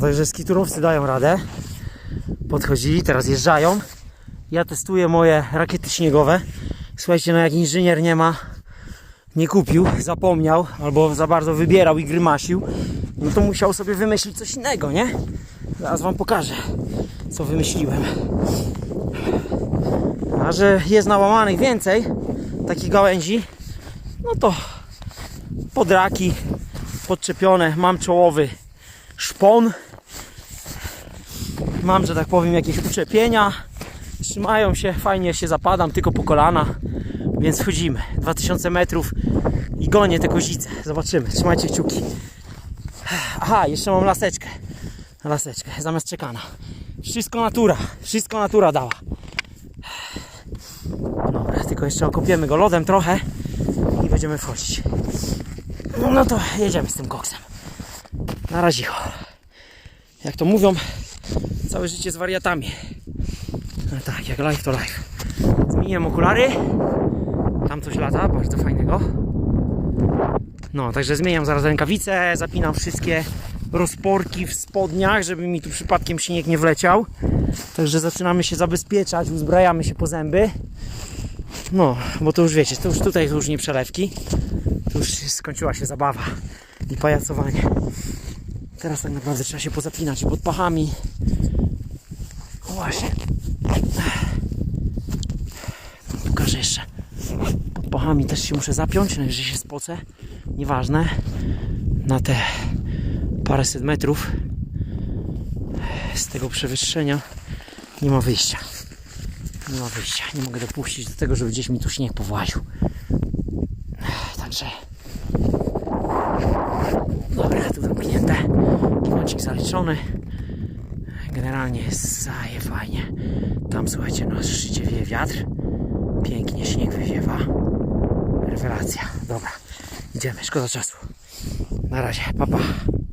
Także skiturowcy dają radę. Podchodzili, teraz jeżdżają. Ja testuję moje rakiety śniegowe. Słuchajcie, no jak inżynier nie ma, nie kupił, zapomniał, albo za bardzo wybierał i grymasił, no to musiał sobie wymyślić coś innego, nie? Zaraz wam pokażę, co wymyśliłem. A że jest nałamanych więcej takich gałęzi, no to podraki podczepione, mam czołowy szpon, mam, że tak powiem, jakieś uczepienia, trzymają się, fajnie się zapadam, tylko po kolana, więc wchodzimy, 2000 metrów i gonię te kozice, zobaczymy, trzymajcie kciuki. Aha, jeszcze mam laseczkę, laseczkę, zamiast czekana. Wszystko natura, wszystko natura dała. Dobra, tylko jeszcze okopiemy go lodem trochę i będziemy wchodzić. No to jedziemy z tym koksem. Na razie. Jak to mówią, całe życie z wariatami. No tak, jak life to life. Zmieniłem okulary. Tam coś lata, bardzo fajnego. No, także zmieniam zaraz rękawice, zapinam wszystkie rozporki w spodniach, żeby mi tu przypadkiem śnieg nie wleciał. Także zaczynamy się zabezpieczać, uzbrajamy się po zęby. No, bo to już wiecie, to już tutaj to już nie przelewki. Tu już skończyła się zabawa i pajacowanie. Teraz tak naprawdę trzeba się pozapinać pod pachami. Właśnie. Pokażę jeszcze. Pod pachami też się muszę zapiąć, najwyżej się spocę. Nieważne. Na te paręset metrów z tego przewyższenia nie ma wyjścia. Nie ma wyjścia. Nie mogę dopuścić do tego, żeby gdzieś mi tu śnieg powłaził. Także. Dobra, tu zamknięte. Zaliczony. Generalnie jest zaje fajnie. Tam słuchajcie, na szczycie wieje wiatr. Pięknie śnieg wywiewa. Rewelacja. Dobra, idziemy, szkoda czasu. Na razie, papa. Pa.